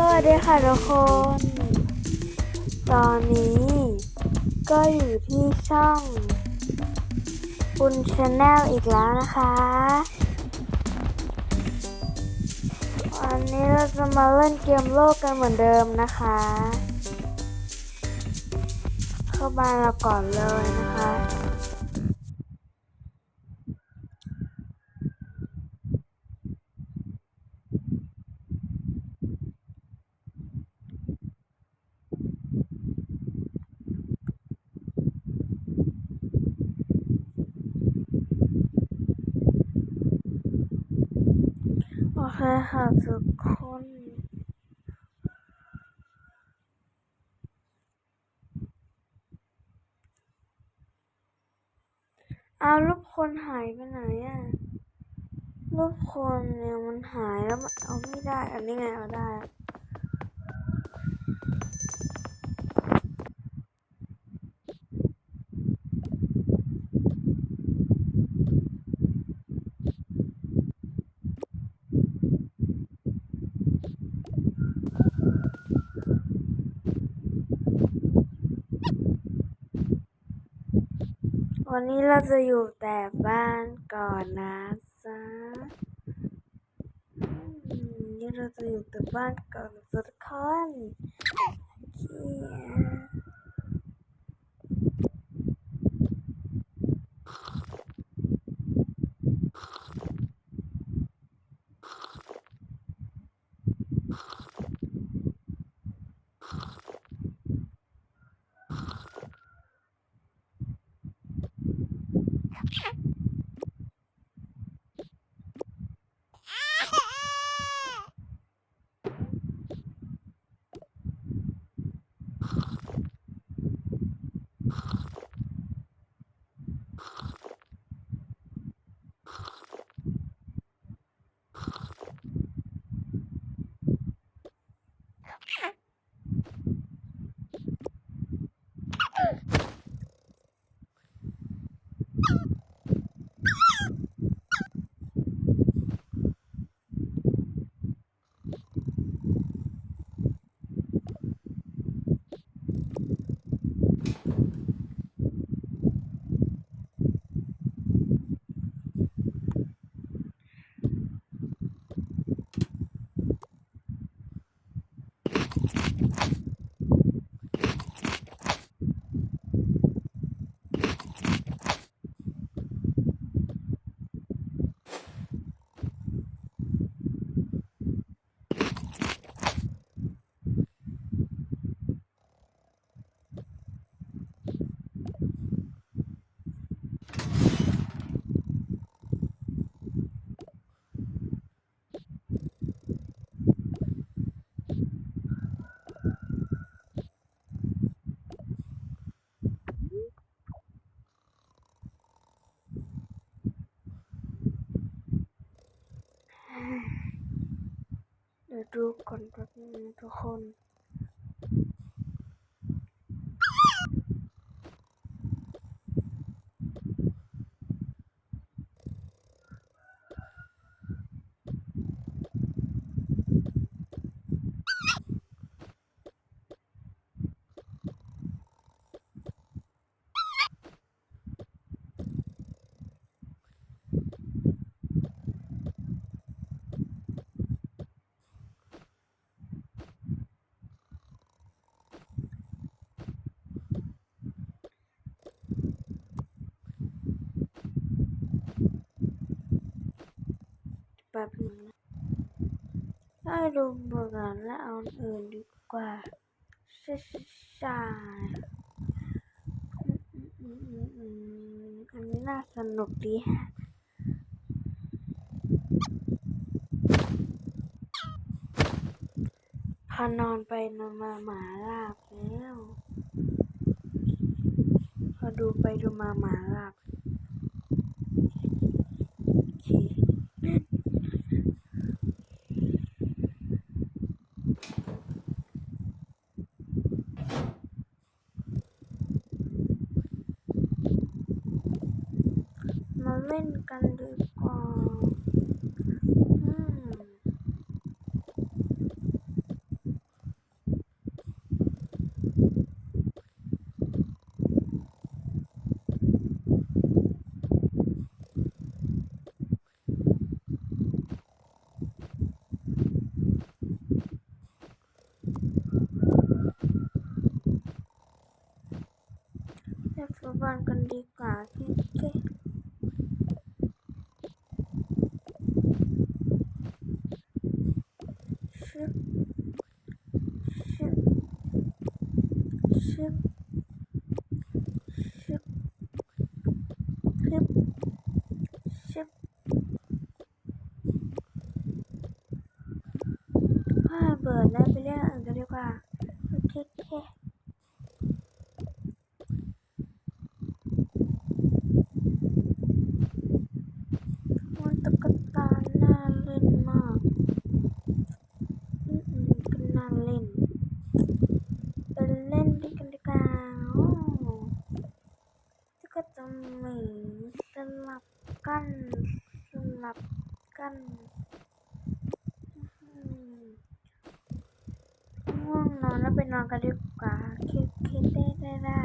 สวัสดีค่ะทุกคน ตอนนี้ก็อยู่ที่ช่องปุนชาแนลอีกแล้วนะคะ วันนี้เราจะมาเล่นเกมโลกกันเหมือนเดิมนะคะ เข้าบ้านเราก่อนเลยนะคะ เคค่ะทุกคนเอารูปคนหายไปไหนอะรูปคนเนี่ยมันหายแล้วมันเอาไม่ได้ อันนี้ไงเอาได้ วันนี้เราจะอยู่แต่บ้านก่อนนะจ๊ะนี่เราจะอยู่แต่บ้านก่อนทุกคนโอเค ยวดูก่อนแป๊บนึงทุกคน ป๊บนึงนะให้ดูเบื่อแล้วเอาอื่นดีกว่าใช่ใช่ใช่อืมอันนี้น่าสนุกดีฮะพอนอนไปนอนมาหมาลาบแล้วพอดูไปดูมาหมาลาบ เล่นกันดีกว่าเล่นฟุตบอลกันดีกว่าพี่เก้ กันดีกว่าคิดคิดได้ได้ได้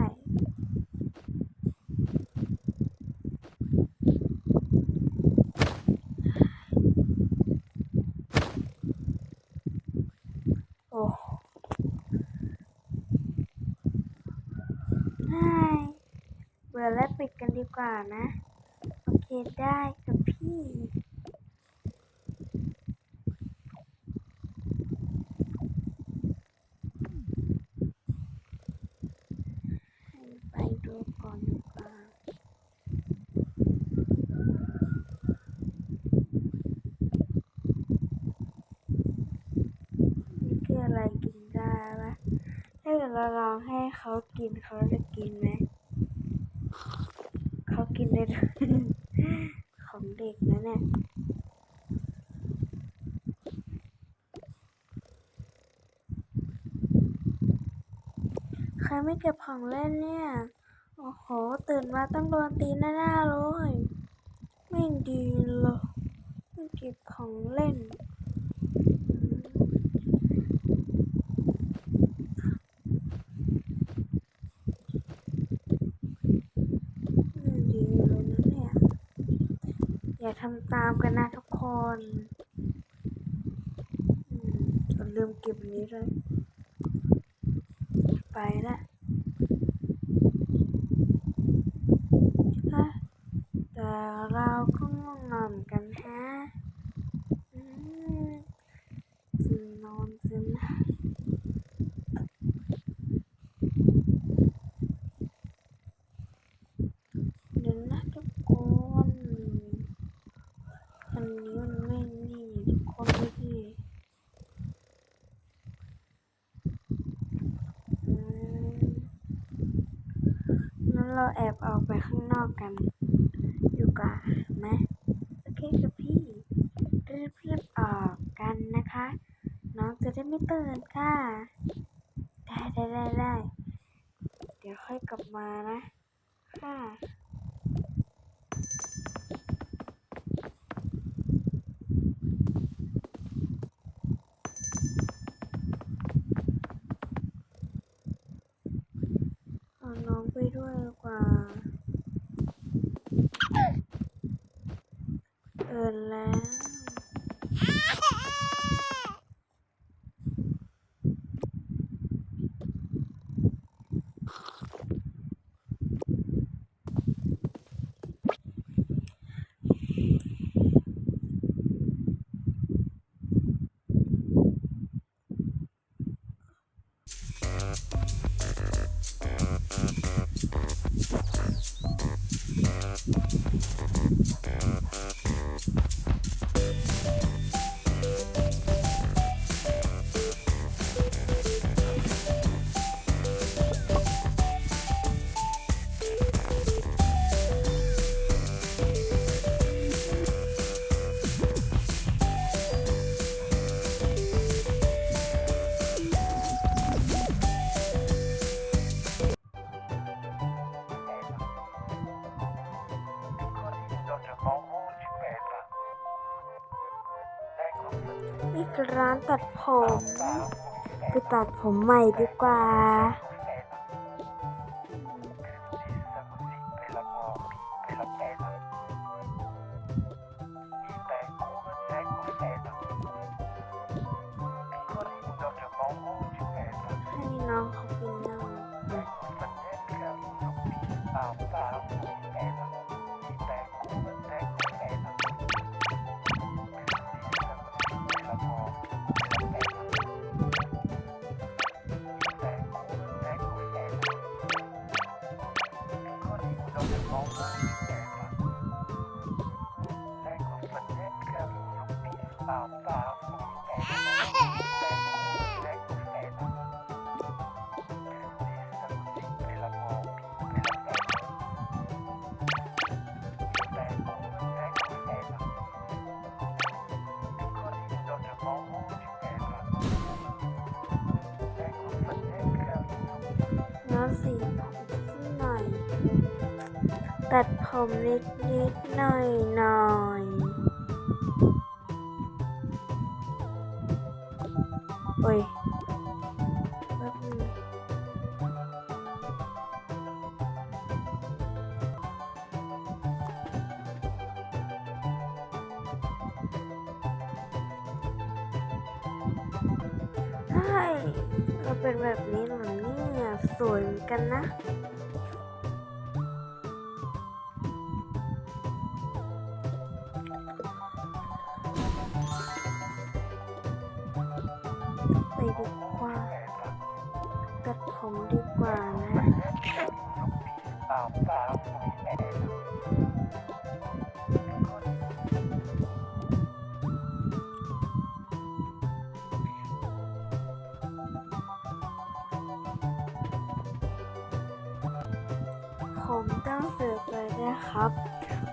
โอ้เบื่อแล้วปิดกันดีกว่านะ โอเคได้กับพี่ ให้ไปดูก่อนดีกว่า นี่คืออะไรกินได้ปะถ้า เราลองให้เขากินเขาจะกินไหม เขากินได้ของเด็กนะเนี่ยใครไม่เก็บของเล่นเนี่ย โอ้โห ตื่นมาต้องโดนตีแน่ๆเลย ไม่ดีเลยไม่เก็บของเล่นไม่ดีเลยนะเนี่ย อย่าทำตามกันนะทุกคนอืมลืมเก็บนี้เลย ไปละฮะแต่เราก็ง่วงนอนเหมือนกันฮะอืมจะนอนจะนอนเดี๋ยวนะทุกคน อันนี้มันไม่นี่ทุกคนดูดิอืมงั้นเรา แอบออกไปข้างนอกกันอยู่กว่าไหมโอเคกับพี่รีบรีบๆออกกันนะคะ น้องจะได้ไม่ตื่นค่ะ ได้ได้ได้ได้เดี๋ยวค่อยกลับมานะ ค่ะ ตัดผมใหม่ดีกว่า ให้น้องเขาไปนั่งแล้ มนิดนิดหน่อยหน่อยโอ้ยใช่เราเป็นแบบนี้เหรอเนี่ยสวยกันนะ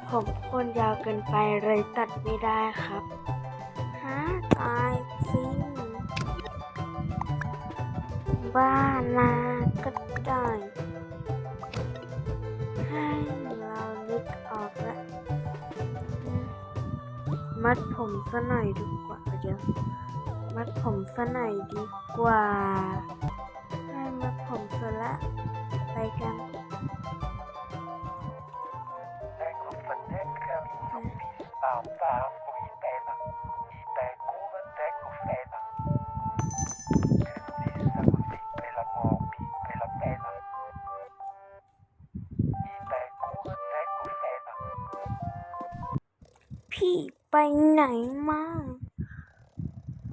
ผมคนยาวเกินไปเลยตัดไม่ได้ครับ ฮะตายจริง บ้านาก็ได้ให้เรานึกออกล้วอืมมัดผมซะหน่อยดีกว่าเดี๋ยวมัดผมซะหน่อยดีกว่า ให้มัดผมซะละ ไปกัน ไหนมา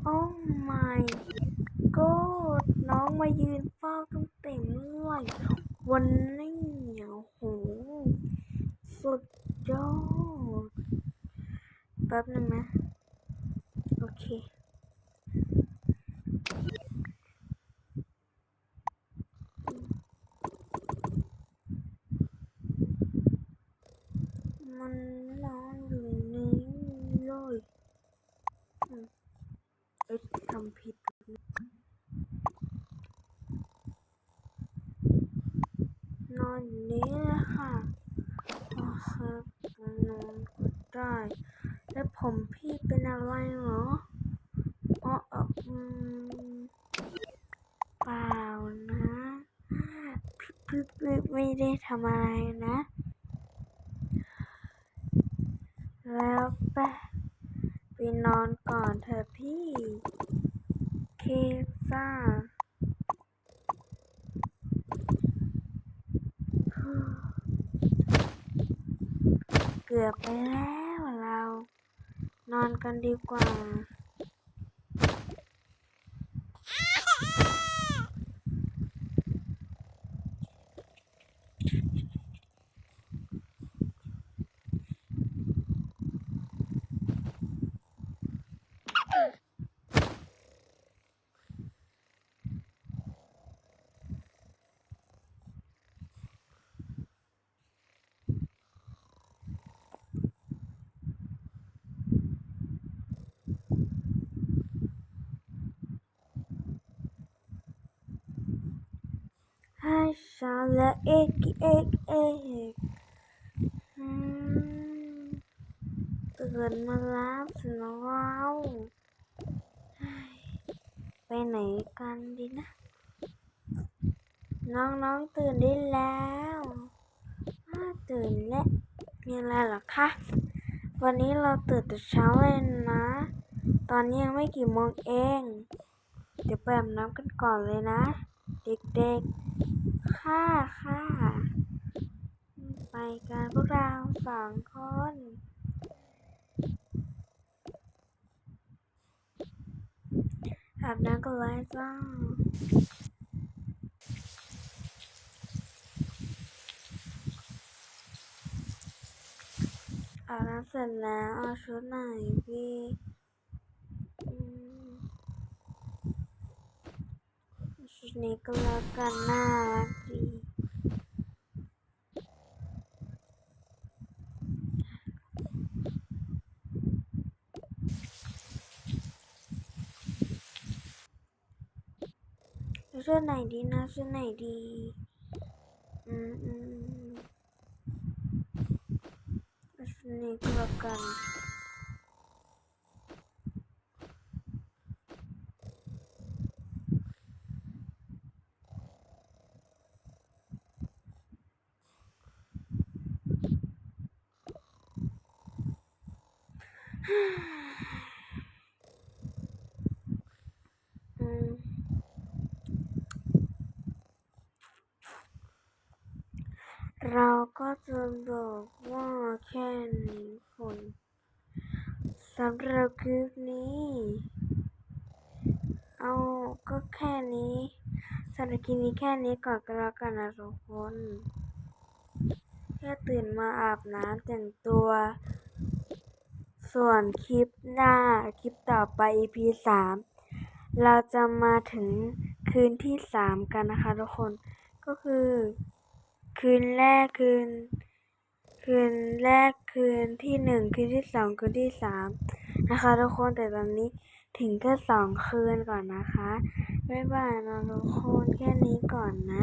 โอ้ my god น้องมายืนเฝ้าตั้งแต่เมื่อไหร่วันนี้โอ้โห สุดยอด แป๊บนึงนะ โอเค มันนอนอยู่นี่เลยอืมเอ๊ะทำผิด นอนอยู่นี้แหละค่ะโอเคนอนก็ ได้ แล้วผมพี่เป็นอะไรเหรออ๋อเอ่ออืมเปล่านะพี่ไม่ได้ทำอะไรนะ แล้วไปไปนอนก่อนเถอะพี่ เคซ่าเกือบไปแล้ว กันดีกว่า ให้ฉัน และเอกเอกเอกอืมตื่นมาแล้วสนะเราเฮ้ยไปไหนกันดีนะ น้องๆตื่นได้แล้วตื่นแล้วมีอะไรหรอคะ วันนี้เราตื่นแต่เช้าเลยนะ ตอนนี้ยังไม่กี่โมงเอง เดี๋ยวไปอาบน้ำกันก่อนเลยนะ เด็กๆ ค่ะค่ะไปกันพวกเราสองคนอาบน้ำกันเลยจ้าอาบน้ำเสร็จแล้วเอาชุดไหนพี่นี้ก็แล้วกันน่ารักดี เสื้อไหนดีนะเสื้อไหนดี อืมอืมอืมเอาชุดนี้ก็แล้วกัน อืม เราก็จะบอกว่าแค่นี้คนสำหรับคลิปนี้ เอาก็แค่นี้สำหรับคลิปนี้แค่นี้ก่อนก็แล้วกันนะทุกคน แค่ตื่นมาอาบน้ำแต่งตัว ส่วนคลิปหน้าคลิปต่อไป EP สามเราจะมาถึงคืนที่สามกันนะคะทุกคนก็คือ คืนแรกคืน คืนแรกคืนที่หนึ่งคืนที่สองคืนที่สามนะคะทุกคนแต่ตอนนี้ถึงแค่สองคืนก่อนนะคะ บ๊ายบายนะทุกคนแค่นี้ก่อนนะ